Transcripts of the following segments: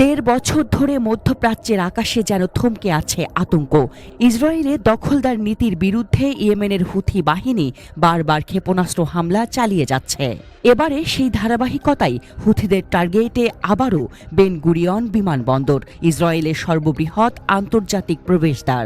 দেড় বছর ধরে মধ্যপ্রাচ্যের আকাশে যেন থমকে আছে আতঙ্ক। ইসরায়েলের দখলদার নীতির বিরুদ্ধে ইয়েমেনের হুথি বাহিনী বারবার ক্ষেপণাস্ত্র হামলা চালিয়ে যাচ্ছে। এবারে সেই ধারাবাহিকতাই হুথিদের টার্গেটে আবারও বেনগুরিয়ন বিমানবন্দর, ইসরায়েলের সর্ববৃহৎ আন্তর্জাতিক প্রবেশদ্বার।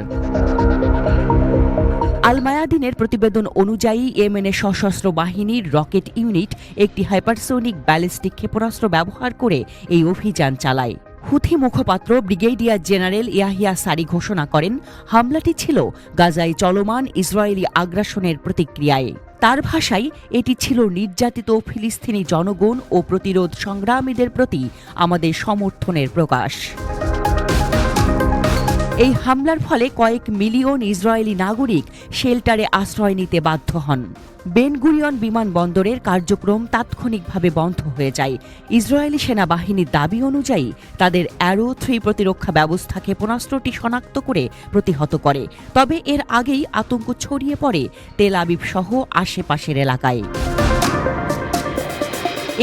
আল মায়াদিনের প্রতিবেদন অনুযায়ী, ইয়েমেনের সশস্ত্র বাহিনীর রকেট ইউনিট একটি হাইপারসোনিক ব্যালিস্টিক ক্ষেপণাস্ত্র ব্যবহার করে এই অভিযান চালায়। হুথি মুখপাত্র ব্রিগেডিয়ার জেনারেল ইয়াহিয়া সারি ঘোষণা করেন, হামলাটি ছিল গাজায় চলমান ইসরায়েলি আগ্রাসনের প্রতিক্রিয়ায়। তার ভাষায়, এটি ছিল নির্যাতিত ফিলিস্তিনি জনগণ ও প্রতিরোধ সংগ্রামীদের প্রতি আমাদের সমর্থনের প্রকাশ। এই হামলার ফলে কয়েক মিলিয়ন ইসরায়েলি নাগরিক শেল্টারে আশ্রয় নিতে বাধ্য হন। বেনগুরিয়ন বিমানবন্দরের কার্যক্রম তাৎক্ষণিকভাবে বন্ধ হয়ে যায়। ইসরায়েলি সেনাবাহিনীর দাবি অনুযায়ী তাদের অ্যারো থ্রি প্রতিরক্ষা ব্যবস্থা ক্ষেপণাস্ত্রটি শনাক্ত করে প্রতিহত করে। তবে এর আগেই আতঙ্ক ছড়িয়ে পড়ে তেল আবিব সহ আশেপাশের এলাকায়।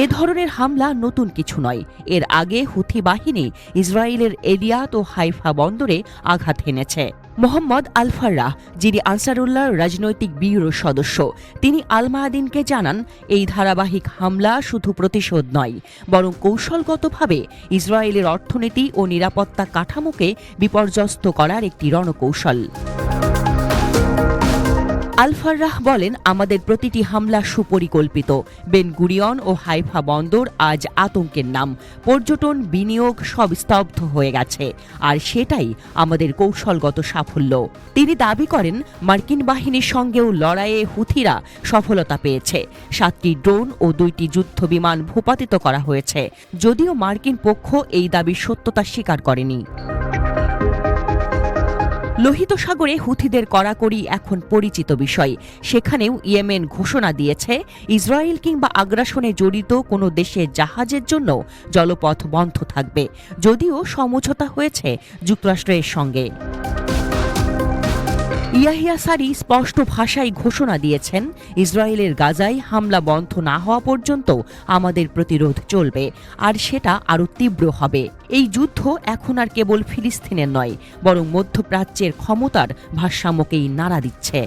এ ধরনের হামলা নতুন কিছু নয়। এর আগে হুথি বাহিনী ইসরায়েলের এরিয়াত ও হাইফা বন্দরে আঘাত হেনেছে। মোহাম্মদ আলফাররাহ, যিনি আনসারুল্লাহর রাজনৈতিক ব্যুরোর সদস্য, তিনি আল মায়াদিনকে জানান, এই ধারাবাহিক হামলা শুধু প্রতিশোধ নয়, বরং কৌশলগতভাবে ইসরায়েলের অর্থনীতি ও নিরাপত্তা কাঠামোকে বিপর্যস্ত করার একটি রণকৌশল। আলফাররাহ বলেন, আমাদের প্রতিটি হামলা সুপরিকল্পিত। বেন গুরিয়ন ও হাইফা বন্দর আজ আতঙ্কের নাম। পর্যটন, বিনিয়োগ সব স্তব্ধ হয়ে গেছে। আর সেটাই আমাদের কৌশলগত সাফল্য। তিনি দাবি করেন, মার্কিন বাহিনীর সঙ্গেও লড়াইয়ে হুথিরা সফলতা পেয়েছে। সাতটি ড্রোন ও দুইটি যুদ্ধ বিমান ভূপাতিত করা হয়েছে। যদিও মার্কিন পক্ষ এই দাবির সত্যতা স্বীকার করেনি। লোহিত সাগরে হুথিদের কড়াকড়ি এখন পরিচিত বিষয়। সেখানেও ইয়েমেন ঘোষণা দিয়েছে, ইসরায়েল কিংবা আগ্রাসনে জড়িত কোনো দেশের জাহাজের জন্য জলপথ বন্ধ থাকবে, যদিও সমঝোতা হয়েছে যুক্তরাষ্ট্রের সঙ্গে। ইয়াহিয়া সারি স্পষ্ট ভাষায় ঘোষণা দিয়েছেন, ইসরায়েলের গাজায় হামলা বন্ধ না হওয়া পর্যন্ত আমাদের প্রতিরোধ চলবে, আর সেটা আরও তীব্র হবে। এই যুদ্ধ এখন আর কেবল ফিলিস্তিনের নয়, বরং মধ্যপ্রাচ্যের ক্ষমতার ভারসাম্যকেই নাড়া দিচ্ছে।